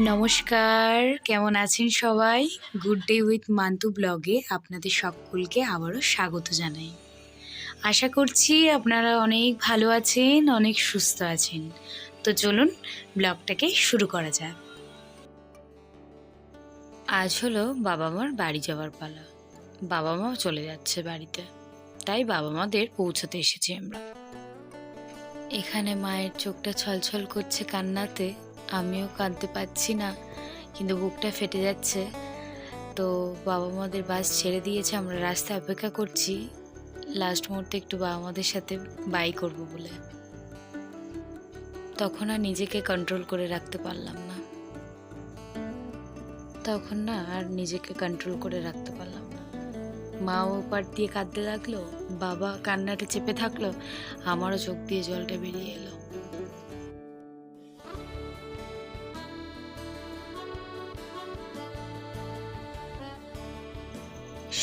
নমস্কার, কেমন আছেন সবাই? গুড ডে উইথ মান্তু ব্লগে আপনাদের সকলকে আবারও স্বাগত জানাই। আশা করছি আপনারা অনেক ভালো আছেন, অনেক সুস্থ আছেন। তো চলুন ব্লগটাকে শুরু করা যাক। আজ হলো বাবা মার বাড়ি যাওয়ার পালা। বাবা মাও চলে যাচ্ছে বাড়িতে। তাই বাবা মাদের পৌঁছতে এসেছি আমরা। এখানে মায়ের চোখটা ছলছল করছে কান্নাতে। আমিও কাঁদতে পারছি না, কিন্তু বুকটা ফেটে যাচ্ছে। তো বাবা মাদের বাস ছেড়ে দিয়েছে, আমরা রাস্তায় অপেক্ষা করছি। লাস্ট মুহূর্তে একটু বাবা মাদের সাথে বাই করব বলে। তখন আর নিজেকে কন্ট্রোল করে রাখতে পারলাম না। তখন না আর নিজেকে কন্ট্রোল করে রাখতে পারলাম না। মা ওপার দিয়ে কাঁদতে লাগল, বাবা কান্নাটা চেপে থাকল, আমারও চোখ দিয়ে জলটা বেরিয়ে এলো।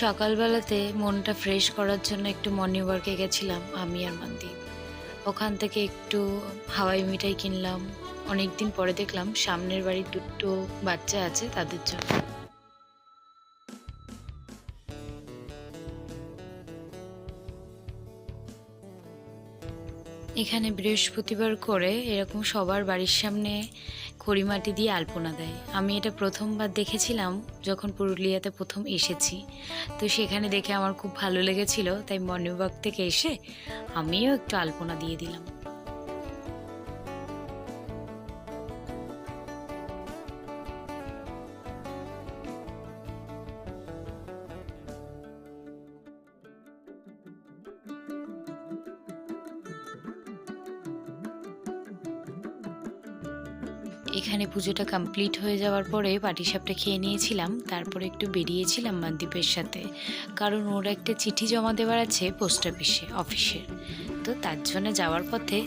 সকালবেলাতে মনটা ফ্রেশ করার জন্য একটু মর্নিং ওয়ার্কে গেছিলাম, আমি আর মন্দির ওখান থেকে একটু হাওয়াই মিঠাই কিনলাম। অনেক দিন পরে দেখলাম সামনের বাড়ির দুটো বাচ্চা আছে তাদের জন্য। এখানে বৃহস্পতিবার করে এরকম সবার বাড়ির সামনে খড়িমাটি দিয়ে আলপনা দেয়। আমি এটা প্রথমবার দেখেছিলাম যখন পুরুলিয়াতে প্রথম এসেছি। তো সেখানে দেখে আমার খুব ভালো লেগেছিল, তাই মর্নিং ওয়াক থেকে এসে আমিও একটু আলপনা দিয়ে দিলাম। এখানে পুজোটা কমপ্লিট হয়ে যাওয়ার পরে পাটিসাপটা খেয়ে নিয়েছিলাম, তারপরে একটু বেরিয়েছিলাম মানদীপের সাথে। কারণ ওর একটা চিঠি জমা দেওয়ার আছে পোস্ট অফিসে অফিসের তো তার জন্য যাওয়ার পথে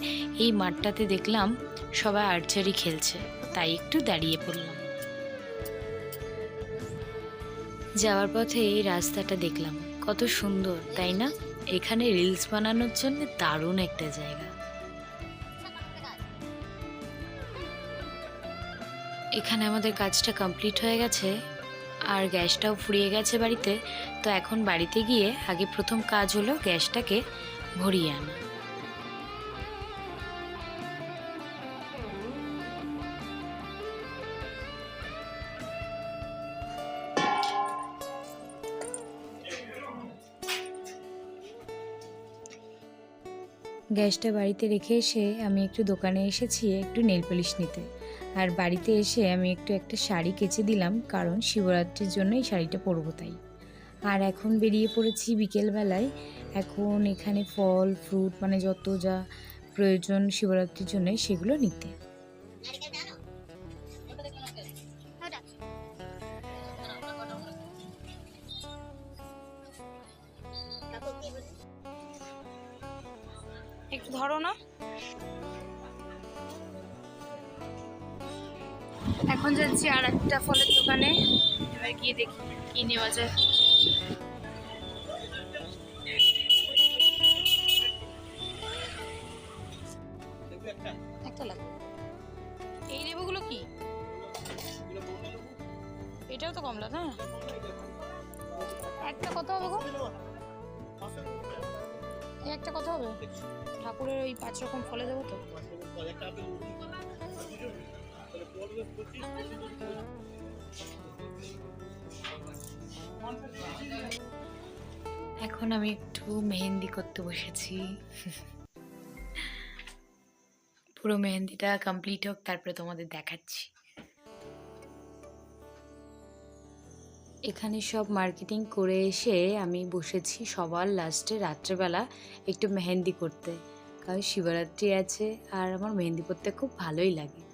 এই মাঠটাতে দেখলাম সবাই আর্চারি খেলছে, তাই একটু দাঁড়িয়ে পড়লাম। যাওয়ার পথে এই রাস্তাটা দেখলাম, কত সুন্দর, তাই না? এখানে রিলস বানানোর জন্য দারুণ একটা জায়গা। এখানে আমাদের কাজটা কমপ্লিট হয়ে গেছে, আর গ্যাসটাও ফুরিয়ে গেছে বাড়িতে, তো এখন বাড়িতে গিয়ে আগে প্রথম কাজ হলো গ্যাসটাকে ভরিয়ে আনা। গ্যাসটা বাড়িতে রেখে এসে আমি একটু দোকানে এসেছি, একটু নেল পলিশ নিতে। আর বাড়িতে এসে আমি একটু একটা শাড়ি কেচে দিলাম, কারণ শিবরাত্রির জন্য এই শাড়িটা পরবো তাই। আর এখন বেরিয়ে পড়েছি বিকেলবেলায়। এখন এখানে ফল, ফ্রুট মানে যত যা প্রয়োজন শিবরাত্রির জন্য সেগুলো নিতে। এখন যাচ্ছি আর একটা ফলের দোকানে। এবার গিয়ে দেখি কি নেওয়া যায়। একটা লাগবে এই লেবুগুলো কি? এটাও তো কমলা, না? একটা কত হবে গো? একটা কত হবে? ঠাকুরের ওই পাঁচ রকম ফলে দেবো তো। এখন আমি একটু মেহেন্দি করতে বসেছি। পুরো মেহেন্দিটা কমপ্লিট হোক, তারপরে তোমাদের দেখাচ্ছি। এখানে সব মার্কেটিং করে এসে আমি বসেছি সবার লাস্টে রাত্রেবেলা একটু মেহেন্দি করতে। কারণ শিবরাত্রি আছে আর আমার মেহেন্দি করতে খুব ভালোই লাগে।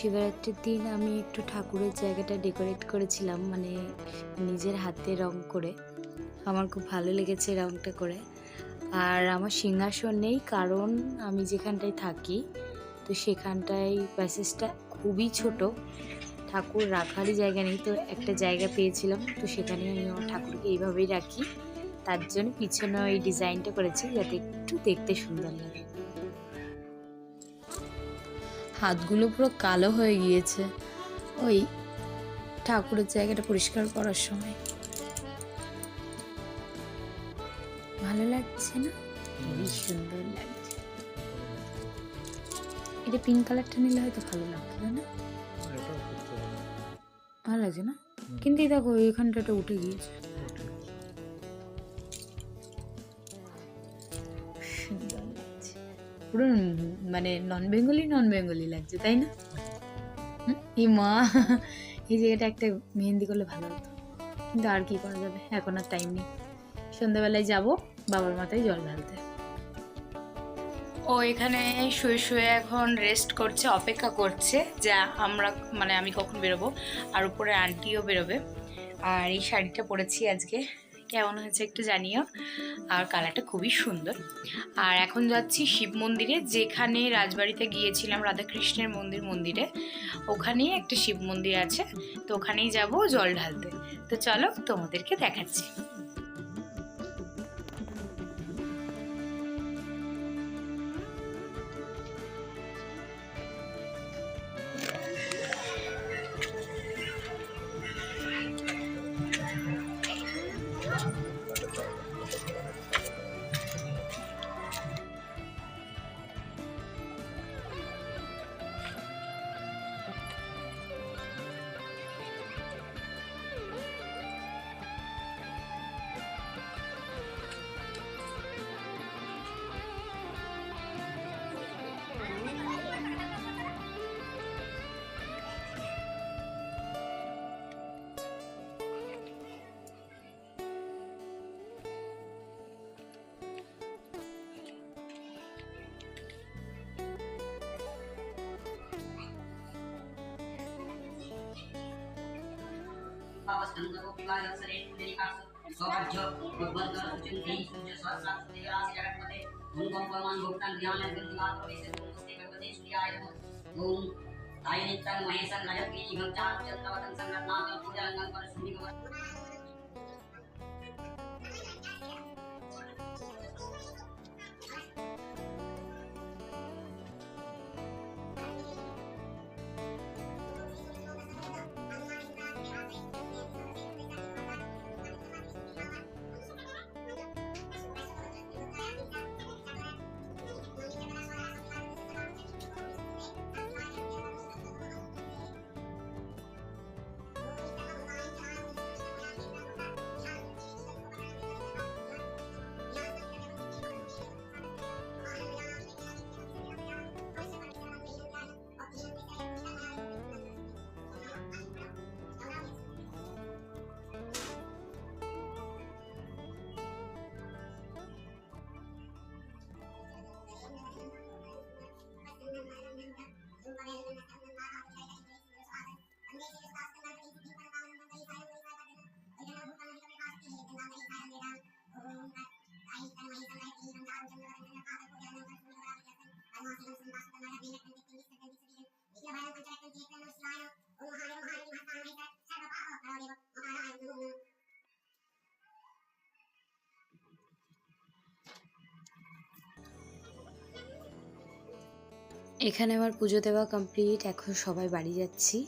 শিবরাত্রির দিন আমি একটু ঠাকুরের জায়গাটা ডেকোরেট করেছিলাম মানে নিজের হাতে রং করে। আমার খুব ভালো লেগেছে রংটা করে। আর আমার সিংহাসন নেই, কারণ আমি যেখানটায় থাকি, তো সেখানটায় প্যাসেজটা খুবই ছোট। ঠাকুর রাখারই জায়গা নেই, তো একটা জায়গা পেয়েছিলাম, তো সেখানে আমি আমার ঠাকুরকে এইভাবেই রাখি। তার জন্য পিছনে এই ডিজাইনটা করেছি, যাতে একটু দেখতে সুন্দর লাগে। হাতগুলো পুরো কালো হয়ে গিয়েছে। ওই ঠাকুরের জায়গাটা পরিষ্কার করার সময়। ভালো লাগছে না? সুন্দর লাগছে। এটা পিঙ্ক কালারটা নিলে হয়তো ভালো লাগতো তাই না ভালো লাগছে না? কিন্তু দেখো এখানটাটা উঠে গিয়েছে। সুন্দর। পুরো মানে নন বেঙ্গলি নন বেঙ্গলি লাগছে তাই না? এই মা এই জায়গাটা একটা মেহেন্দি করলে ভালো হতো কিন্তু আর কি করা যাবে এখন আর টাইম নেই সন্ধ্যাবেলায় যাব বাবার মাথায় জল ঢালতে ও, এখানে শুয়ে শুয়ে এখন রেস্ট করছে, অপেক্ষা করছে যা আমরা মানে আমি কখন বেরোবো, আর উপরে আন্টিও বেরোবে। আর এই শাড়িটা পরেছি আজকে। কেমন হয়েছে একটু জানিও। আর কালারটা খুবই সুন্দর। আর এখন যাচ্ছি শিব মন্দিরে, যেখানে রাজবাড়িতে গিয়েছিলাম রাধাকৃষ্ণের মন্দির মন্দিরে, ওখানেই একটা শিব মন্দির আছে। তো ওখানেই যাব জল ঢালতে। তো চলো তোমাদেরকে দেখাচ্ছি। सौभाग्य भगवंतर सुचन धी जो स्वर सात सूर्य राशि जगतपते उन कम परमान भुक्तन ज्ञान गंगा प्रवेश ओम नमस्ते गणपते सूर्याय ओम आयनित्तं संगत नाम निगं चार्चत्रवतं संरत्नां पूजाङ्गं परशुनिगवत् এখানে আমার পুজো দেওয়া কমপ্লিট এখন সবাই বাড়ি যাচ্ছি।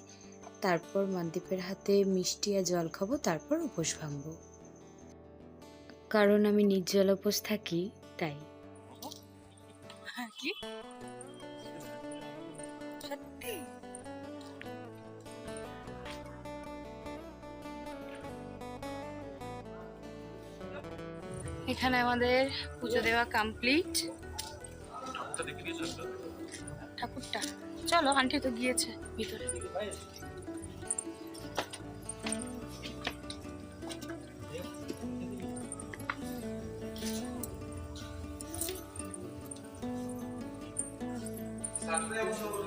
তারপর মনদীপের হাতে মিষ্টি আর জল খাব, তারপর উপোস ভাঙবো। কারণ আমি নির্জল উপোস থাকি, তাই। কি? এখানে আমাদের পুজো দেওয়া কমপ্লিট একটা চলো আন্টি তো গিয়েছে ভিতরে Gracias.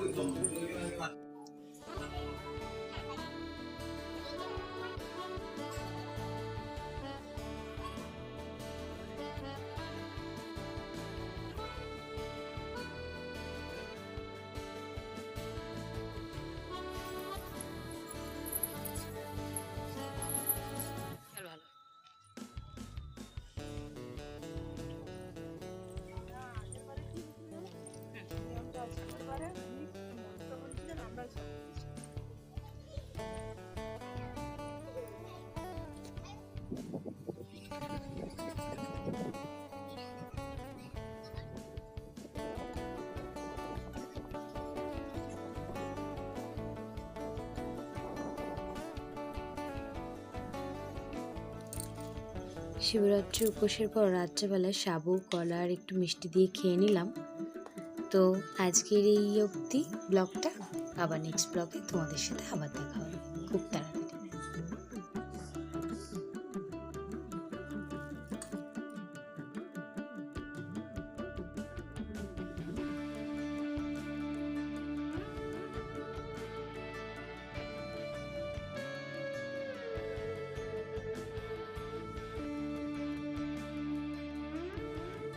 শিবরাত্রি উপোসের পর রাত্রেবেলায় সাবু কলা আর একটু মিষ্টি দিয়ে খেয়ে নিলাম। তো আজকের এই অবধি ব্লগটা আবার নেক্সট ব্লগে তোমাদের সাথে আবার দেখা